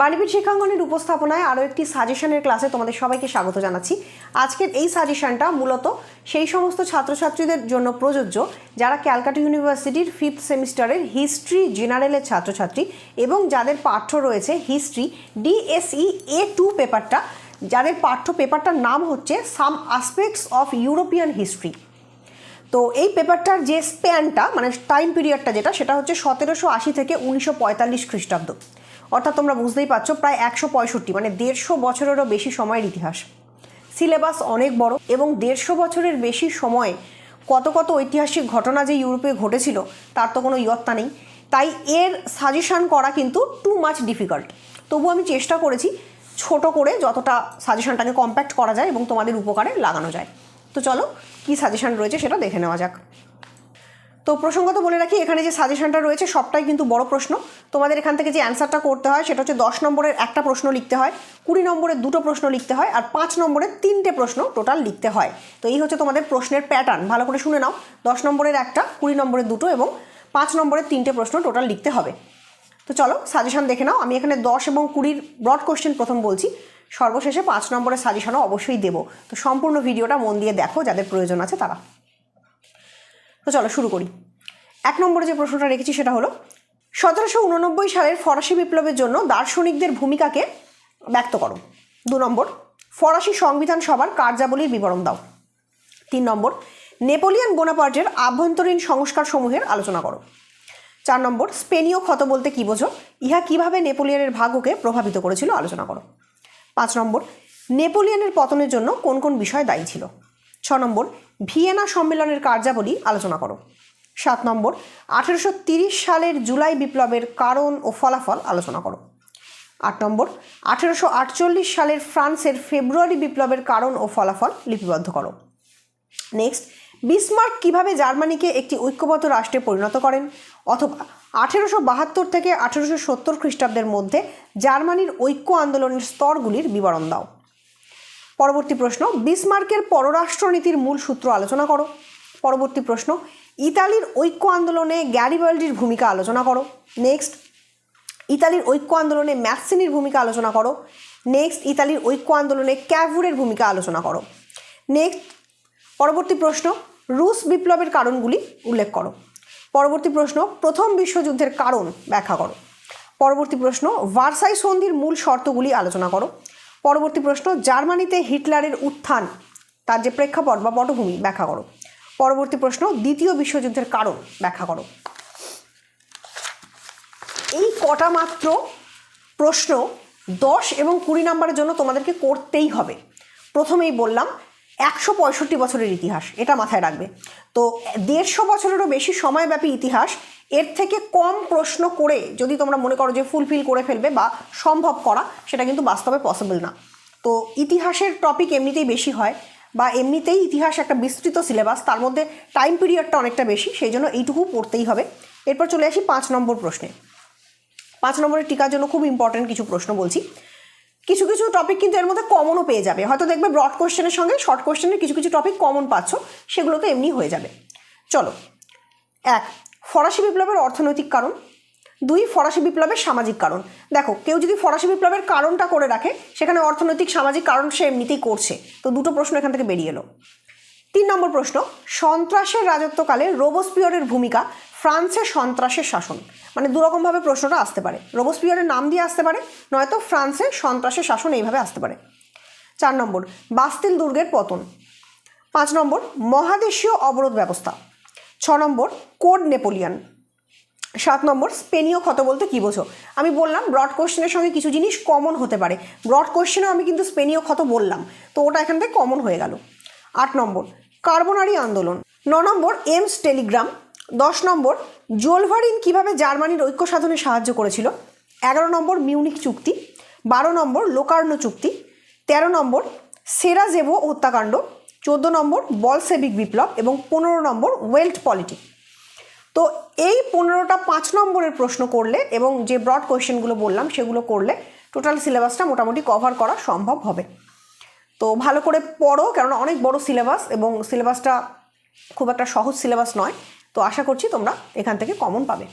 বাণীপীঠ শিক্ষাঙ্গনের উপস্থাপনায় আরও একটি সাজেশনের ক্লাসে তোমাদের সবাইকে স্বাগত জানাচ্ছি। আজকের এই সাজেশনটা মূলত সেই সমস্ত ছাত্রছাত্রীদের জন্য প্রযোজ্য যারা ক্যালকাটা ইউনিভার্সিটির ফিফথ সেমিস্টারের হিস্ট্রি জেনারেলের ছাত্রছাত্রী এবং যাদের পাঠ্য রয়েছে হিস্ট্রি ডিএসই এ টু পেপারটা, যাদের পাঠ্য পেপারটার নাম হচ্ছে some aspects of European history. তো এই পেপারটার যে স্প্যানটা মানে টাইম পিরিয়ডটা যেটা, সেটা হচ্ছে সতেরোশো আশি থেকে উনিশশো পঁয়তাল্লিশ খ্রিস্টাব্দ। অর্থাৎ তোমরা বুঝতেই পারছ প্রায় একশো পঁয়ষট্টি মানে দেড়শো বছরেরও বেশি সময়ের ইতিহাস। সিলেবাস অনেক বড় এবং দেড়শো বছরের বেশি সময়ে কত কত ঐতিহাসিক ঘটনা যে ইউরোপে ঘটেছিল, তার তো কোনো ইয়ত্তা নেই। তাই এর সাজেশান করা কিন্তু টু মাচ ডিফিকাল্ট তবু আমি চেষ্টা করেছি ছোট করে যতটা সাজেশনটাকে কম্প্যাক্ট করা যায় এবং তোমাদের উপকারে লাগানো যায়। তো চলো, কি সাজেশন রয়েছে সেটা দেখে নেওয়া যাক। তো প্রসঙ্গত বলে রাখি, এখানে যে সাজেশনটা রয়েছে, সবটাই কিন্তু বড় প্রশ্ন। তোমাদের এখান থেকে যে অ্যান্সারটা করতে হয়, সেটা হচ্ছে দশ নম্বরের একটা প্রশ্ন লিখতে হয়, কুড়ি নম্বরের দুটো প্রশ্ন লিখতে হয়, আর পাঁচ নম্বরের তিনটে প্রশ্ন টোটাল লিখতে হয়। তো এই হচ্ছে তোমাদের প্রশ্নের প্যাটার্ন ভালো করে শুনে নাও, দশ নম্বরের একটা, কুড়ি নম্বরের দুটো এবং পাঁচ নম্বরের তিনটে প্রশ্ন টোটাল লিখতে হবে। তো চলো সাজেশন দেখে নাও। আমি এখানে দশ এবং কুড়ির ব্রড কোশ্চেন প্রথম বলছি। সর্বশেষে পাঁচ নম্বরের সাজেশনও অবশ্যই দেবো। তো সম্পূর্ণ ভিডিওটা মন দিয়ে দেখো, যাদের প্রয়োজন আছে তারা। তো চলো শুরু করি। এক নম্বরে যে প্রশ্নটা রেখেছি সেটা হলো, সতেরোশো উননব্বই সালের ফরাসি বিপ্লবের জন্য দার্শনিকদের ভূমিকাকে ব্যক্ত করো। দু নম্বর, ফরাসি সংবিধান সভার কার্যাবলীর বিবরণ দাও। তিন নম্বর, নেপোলিয়ান বোনাপার্টের আভ্যন্তরীণ সংস্কার সমূহের আলোচনা করো। চার নম্বর, স্পেনীয় ক্ষত বলতে কী বোঝো? ইহা কীভাবে নেপোলিয়ানের ভাগ্যকে প্রভাবিত করেছিল? আলোচনা করো। পাঁচ নম্বর, নেপোলিয়ানের পতনের জন্য কোন কোন বিষয় দায়ী ছিল? ছ নম্বর, ভিয়েনা সম্মেলনের কার্যাবলী আলোচনা করো। সাত নম্বর, আঠেরোশো সালের জুলাই বিপ্লবের কারণ ও ফলাফল আলোচনা করো। আট নম্বর, আঠেরোশো আটচল্লিশ সালের ফ্রান্সের ফেব্রুয়ারি বিপ্লবের কারণ ও ফলাফল লিপিবদ্ধ করো। নেক্সট, বিসমার্ক কীভাবে জার্মানিকে একটি ঐক্যবদ্ধ রাষ্ট্রে পরিণত করেন? অথবা, আঠেরোশো বাহাত্তর থেকে আঠেরোশো সত্তর খ্রিস্টাব্দের মধ্যে জার্মানির ঐক্য আন্দোলনের স্তরগুলির বিবরণ দাও। পরবর্তী প্রশ্ন, বিসমার্কের পররাষ্ট্রনীতির মূল সূত্র আলোচনা করো। পরবর্তী প্রশ্ন, ইতালির ঐক্য আন্দোলনে গ্যারিবাল্ডির ভূমিকা আলোচনা করো। নেক্সট, ইতালির ঐক্য আন্দোলনে ম্যাসিনির ভূমিকা আলোচনা করো। নেক্সট, ইতালির ঐক্য আন্দোলনে ক্যাভুরের ভূমিকা আলোচনা করো। নেক্সট, পরবর্তী প্রশ্ন, রুশ বিপ্লবের কারণগুলি উল্লেখ করো। পরবর্তী প্রশ্ন, প্রথম বিশ্বযুদ্ধের কারণ ব্যাখ্যা করো। পরবর্তী প্রশ্ন, ভার্সাই সন্ধির মূল শর্তগুলি আলোচনা করো। পরবর্তী প্রশ্ন, জার্মানিতে হিটলারের উত্থান, তার যে প্রেক্ষাপট বা পটভূমি, ব্যাখ্যা করো। পরবর্তী প্রশ্ন, দ্বিতীয় বিশ্বযুদ্ধের কারণ, ব্যাখ্যা করো। এই কটা মাত্র প্রশ্ন দশ এবং কুড়ি নাম্বারের জন্য তোমাদেরকে করতেই হবে। প্রথমেই বললাম একশো পঁয়ষট্টি বছরের ইতিহাস, এটা মাথায় রাখবে। তো দেড়শো বছরেরও বেশি সময়ব্যাপী ইতিহাস, এর থেকে কম প্রশ্ন করে যদি তোমরা মনে করো যে ফুলফিল করে ফেলবে বা সম্ভব করা, সেটা কিন্তু বাস্তবে পসিবল না। তো ইতিহাসের টপিক এমনিতেই বেশি হয় বা এমনিতেই ইতিহাস একটা বিস্তৃত সিলেবাস তার মধ্যে টাইম পিরিয়ডটা অনেকটা বেশি, সেই জন্য এইটুকু পড়তেই হবে। এরপর চলে আসি পাঁচ নম্বর প্রশ্নে। পাঁচ নম্বরের টিকার জন্য খুব ইম্পর্ট্যান্ট কিছু প্রশ্ন বলছি। কিছু কিছু টপিক কিন্তু এর মধ্যে কমনও পেয়ে যাবে। হয়তো দেখবে ব্রড কোশ্চেনের সঙ্গে শর্ট কোশ্চেনের কিছু কিছু টপিক কমন পাচ্ছ সেগুলো তো এমনি হয়ে যাবে। চলো, এক, ফরাসি বিপ্লবের অর্থনৈতিক কারণ। দুই, ফরাসি বিপ্লবের সামাজিক কারণ। দেখো, কেউ যদি ফরাসি বিপ্লবের কারণটা করে রাখে, সেখানে অর্থনৈতিক সামাজিক কারণ সে এমনিতেই করছে। তো দুটো প্রশ্ন এখান থেকে বেরিয়ে এলো। তিন নম্বর প্রশ্ন, সন্ত্রাসের রাজত্বকালে রোবোস্পিয়রের ভূমিকা ফ্রান্সের সন্ত্রাসের শাসন। মানে দুরকমভাবে প্রশ্নটা আসতে পারে। রোবোস্পিয়রের নাম দিয়ে আসতে পারে, নয়তো ফ্রান্সে সন্ত্রাসের শাসন এইভাবে আসতে পারে। চার নম্বর, বাস্তিল দুর্গের পতন। পাঁচ নম্বর, মহাদেশীয় অবরোধ ব্যবস্থা। ছ নম্বর, কোড নেপোলিয়ান। সাত নম্বর, স্পেনীয় ক্ষত বলতে কী বোঝো? আমি বললাম, ব্রড কোশ্চেনের সঙ্গে কিছু জিনিস কমন হতে পারে। ব্রড কোশ্চেনেও আমি কিন্তু স্পেনীয় ক্ষত বললাম, তো ওটা এখান থেকে কমন হয়ে গেল। আট নম্বর, কার্বনারি আন্দোলন। ন নম্বর, এমস টেলিগ্রাম। দশ নম্বর, জোলভারিন কীভাবে জার্মানির ঐক্য সাধনে সাহায্য করেছিল? এগারো নম্বর মিউনিক চুক্তি। বারো নম্বর, লোকার্ণ চুক্তি। তেরো নম্বর, সেরাজেভো হত্যাকাণ্ড। চোদ্দ নম্বর, বলসেভিক বিপ্লব। এবং পনেরো নম্বর, ওয়েল্ট পলিটিক তো এই পনেরোটা পাঁচ নম্বরের প্রশ্ন করলে এবং যে ব্রড কোয়েশ্চেনগুলো বললাম, সেগুলো করলে টোটাল সিলেবাসটা মোটামুটি কভার করা সম্ভব হবে। তো ভালো করে পড়ো, কেননা অনেক বড় সিলেবাস এবং সিলেবাসটা খুব একটা সহজ সিলেবাস নয়। তো আশা করছি তোমরা এখান থেকে কমন পাবে।